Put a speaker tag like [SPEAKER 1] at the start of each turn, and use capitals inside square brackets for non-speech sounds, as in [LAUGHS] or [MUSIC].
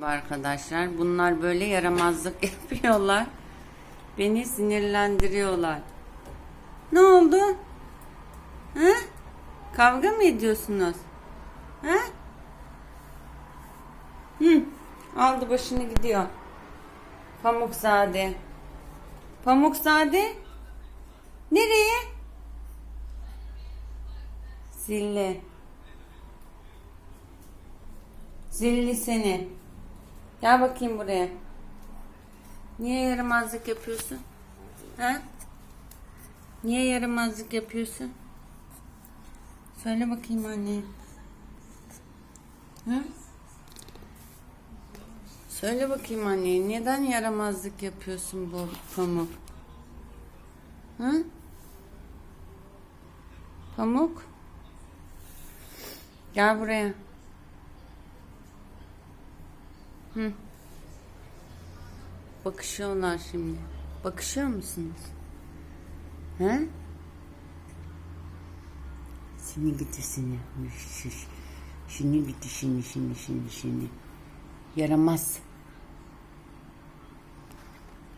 [SPEAKER 1] Merhaba arkadaşlar. Bunlar böyle yaramazlık [LAUGHS] yapıyorlar. Beni sinirlendiriyorlar. Ne oldu? Ha? Kavga mı ediyorsunuz? Ha? Hı. Aldı başını gidiyor. Pamukzade. Pamukzade? Nereye? Zilli. Zilli seni. Gel bakayım buraya. Niye yaramazlık yapıyorsun? Ha? Niye yaramazlık yapıyorsun? Söyle bakayım anne. Ha? Söyle bakayım anne. Neden yaramazlık yapıyorsun bu pamuk? Ha? Pamuk? Gel buraya. Hı. Bakışıyorlar şimdi. Bakışıyor musunuz? He? Seni gidi seni. Şiş. Şimdi gidi şimdi şimdi şimdi şimdi. Yaramaz.